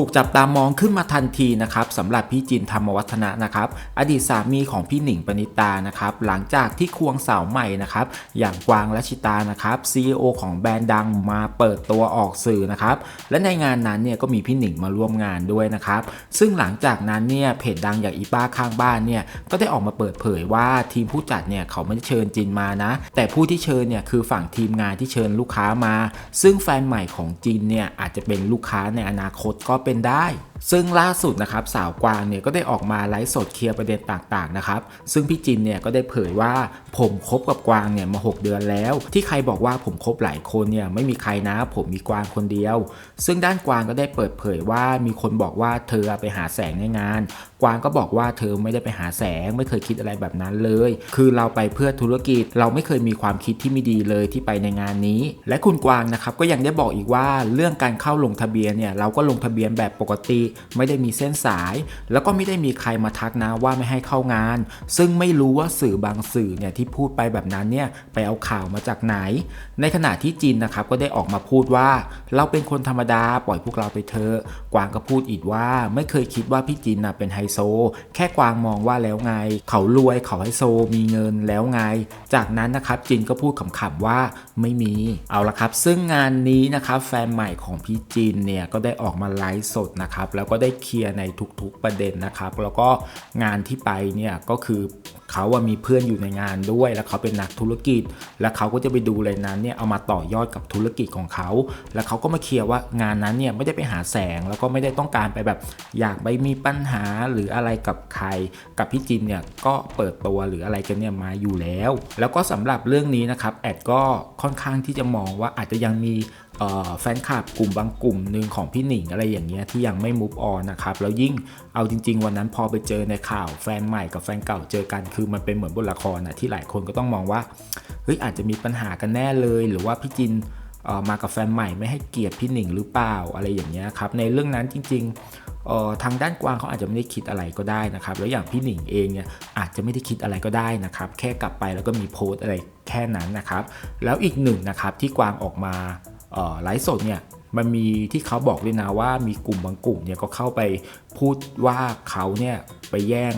ถูกจับตามองขึ้นมาทันทีนะครับสำหรับพี่จินธรรมวัฒนะนะครับอดีตสามีของพี่หนิงปณิตานะครับหลังจากที่ควงสาวใหม่นะครับอย่างกวางรัชิตานะครับ CEO ของแบรนด์ดังมาเปิดตัวออกสื่อนะครับและในงานนั้นเนี่ยก็มีพี่หนิงมาร่วมงานด้วยนะครับซึ่งหลังจากนั้นเนี่ยเพจดังอย่างอีป้าข้างบ้านเนี่ยก็ได้ออกมาเปิดเผยว่าทีมผู้จัดเนี่ยเขาไม่ได้เชิญจินมานะ แต่ผู้ที่เชิญเนี่ยคือฝั่งทีมงานที่เชิญลูกค้ามา ซึ่งแฟนใหม่ของจินเนี่ยอาจจะเป็นลูกค้าในอนาคตก็เป็นได้ซึ่งล่าสุดนะครับสาวกวางเนี่ยก็ได้ออกมาไลฟ์สดเคลียร์ประเด็นต่างๆนะครับซึ่งพี่จินเนี่ยก็ได้เผยว่าผมคบกับกวางเนี่ยมา 6 เดือนแล้ว ที่ใครบอกว่าผมคบหลายคนเนี่ยไม่มีใครนะ ผมมีกวางคนเดียว ซึ่งด้านกวางก็ได้เปิดเผยว่ามีคนบอกว่าเธอไปหาแสงในงาน กวางก็บอกว่าเธอไม่ได้ไปหาแสง ไม่เคยคิดอะไรแบบนั้นเลย คือเราไปเพื่อธุรกิจเราไม่เคยมีความคิดที่ไม่ดีเลยที่ไปในงานนี้ และคุณกวางนะครับก็ยังได้บอกอีกว่าเรื่องการเข้าลงทะเบียนเนี่ยเราก็ลงทะเบียนแบบปกติไม่ได้มีเส้นสาย แล้วก็ไม่ได้มีใครมาทักนะว่าไม่ให้เข้างาน ซึ่งไม่รู้ว่าสื่อบางสื่อเนี่ยที่พูดไปแบบนั้นเนี่ยไปเอาข่าวมาจากไหน ในขณะที่จีนนะครับก็ได้ออกมาพูดว่า เราเป็นคนธรรมดาปล่อยพวกเราไปเถอะกวางก็พูดอีกว่าไม่เคยคิดว่าพี่จินน่ะเป็นไฮโซ แค่กวางมองว่าแล้วไง เขารวยเขาไฮโซมีเงินแล้วไง จากนั้นนะครับจินก็พูดขำๆว่าไม่มีเอาละครับ ซึ่งงานนี้นะครับแฟนใหม่ของพี่จินเนี่ยก็ได้ออกมาไลฟ์สดนะครับแล้วก็ได้เคลียร์ในทุกๆประเด็นนะครับ แล้วก็งานที่ไปเนี่ยก็คือเขาว่ามีเพื่อนอยู่ในงานด้วย แล้วเขาเป็นนักธุรกิจ แล้วเขาก็จะไปดูเลยนั้นเนี่ยเอามาต่อยอดกับธุรกิจของเขา แล้วเขาก็มาเคลียร์ว่างานนั้นเนี่ยไม่ได้ไปหาแสงแล้วก็ไม่ได้ต้องการไปแบบอยากไปมีปัญหาหรืออะไรกับใคร กับพี่จินเนี่ยก็เปิดตัวหรืออะไรกันเนี่ยมาอยู่แล้ว แล้วก็สำหรับเรื่องนี้นะครับแอดก็ค่อนข้างที่จะมองว่าอาจจะยังมีแฟนคลับกลุ่มบางกลุ่มหนึ่งของพี่หนิงอะไรอย่างเงี้ยที่ยังไม่มูฟออนนะครับแล้วยิ่งเอาจริง ๆ วันนั้นพอไปเจอในข่าวแฟนใหม่กับแฟนเก่าเจอกันคือมันเป็นเหมือนบทละครนะที่หลายคนก็ต้องมองว่าเฮ้ยอาจจะมีปัญหากันแน่เลย หรือว่าพี่จินเอ่อมากับแฟนใหม่ไม่ให้เกียรติพี่หนิงหรือเปล่าอะไรอย่างเงี้ยครับในเรื่องนั้นจริงๆเอ่อทางด้านกวางเขาอาจจะไม่ได้คิดอะไรก็ได้นะครับ แล้วอย่างพี่หนิงเองเนี่ยอาจจะไม่ได้คิดอะไรก็ได้นะครับ แค่กลับไปแล้วก็มีโพสอะไรแค่นั้นนะครับ แล้วอีกหนึ่งนะครับที่กวางออกมาไลฟ์สดเนี่ยมันมีที่เขาบอกด้วยนะว่ามีกลุ่มบางกลุ่มเนี่ยก็เข้าไปพูดว่าเขาเนี่ยไปแย่ง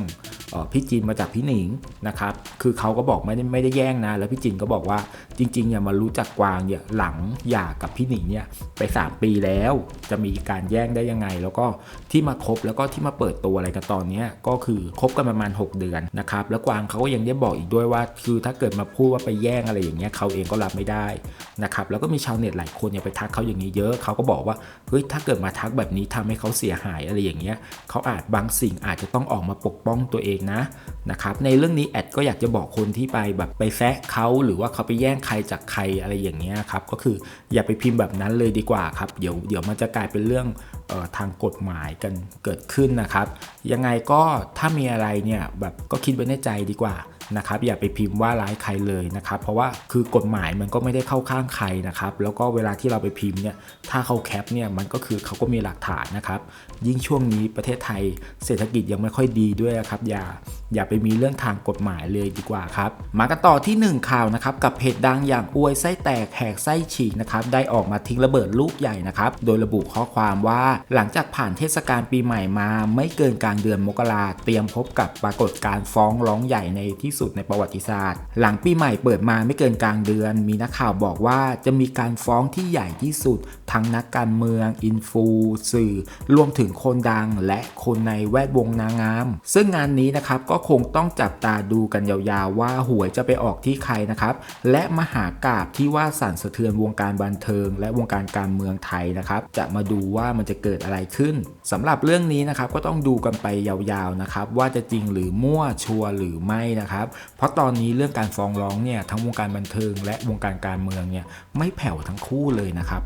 พี่จินมาจากพี่หนิงนะครับ คือเขาก็บอกไม่ได้ไม่ได้แย่งนะ แล้วพี่จินก็บอกว่าจริงๆเนี่ยมารู้จักกวางเนี่ยหลังหย่ากับพี่หนิงเนี่ยไป 3 ปีแล้ว จะมีการแย่งได้ยังไง แล้วก็ที่มาคบแล้วก็ที่มาเปิดตัวอะไรกันตอนนี้ก็คือคบกันประมาณ 6 เดือนนะครับ แล้วกวางเขาก็ยังได้บอกอีกด้วยว่า คือถ้าเกิดมาพูดว่าไปแย่งอะไรอย่างเงี้ยเขาเองก็รับไม่ได้นะครับ แล้วก็มีชาวเน็ตหลายคนเนี่ยไปทักเขาอย่างนี้เยอะ เขาก็บอกว่าเฮ้ยถ้าเกิดมาทักแบบนี้ทำให้เขาเสียหายอะไรอย่างเงี้ยเขาอาจบางสิ่งอาจจะต้องออกมาปกป้องตัวเองนะนะครับในเรื่องนี้แอดก็อยากจะบอกคนที่ไปแบบไปแซะเขาหรือว่าเขาไปแย่งใครจากใครอะไรอย่างเงี้ยครับก็คืออย่าไปพิมพ์แบบนั้นเลยดีกว่าครับเดี๋ยวเดี๋ยวมันจะกลายเป็นเรื่องออทางกฎหมายกันเกิดขึ้นนะครับ ยังไงก็ถ้ามีอะไรเนี่ยแบบก็คิดไว้ในใจดีกว่า นะครับอย่าไปพิมพ์ว่าร้ายใครเลยนะครับเพราะว่าคือกฎหมายมันก็ไม่ได้เข้าข้างใครนะครับแล้วก็เวลาที่เราไปพิมพ์เนี่ยถ้าเขาแคปเนี่ยมันก็คือเขาก็มีหลักฐานนะครับยิ่งช่วงนี้ประเทศไทยเศรษฐกิจยังไม่ค่อยดีด้วยนะครับอย่า อย่าไปมีเรื่องทางกฎหมายเลยดีกว่าครับ มากันต่อที่ 1 ข่าวนะครับกับเพจดังอย่างอวยไส้แตกแหกไส้ฉีกนะครับได้ออกมาทิ้งระเบิดลูกใหญ่นะครับโดยระบุข้อความว่าหลังจากผ่านเทศกาลปีใหม่มา ไม่เกินกลางเดือนมกราเตรียมพบกับปรากฏการฟ้องร้องใหญ่ในที่สุดในประวัติศาสตร์ หลังปีใหม่เปิดมาไม่เกินกลางเดือน มีนักข่าวบอกว่าจะมีการฟ้องที่ใหญ่ที่สุด ทั้งนักการเมือง อินฟูสื่อ รวมถึงคนดังและคนในแวดวงนางงาม ซึ่งงานนี้นะครับก็คงต้องจับตาดูกันยาวๆ ว่าหวยจะไปออกที่ใครนะครับ และมหากาบที่ว่าสั่นสะเทือนวงการบันเทิง และวงการการเมืองไทยนะครับ จะมาดูว่ามันจะเกิดอะไรขึ้นสำหรับเรื่องนี้นะครับก็ต้องดูกันไปยาวๆนะครับ ว่าจะจริงหรือมั่วชัวร์หรือไม่นะครับ เพราะตอนนี้เรื่องการฟ้องร้องเนี่ยทั้งวงการบันเทิง และวงการการเมืองเนี่ยไม่แผ่วทั้งคู่เลยนะครับ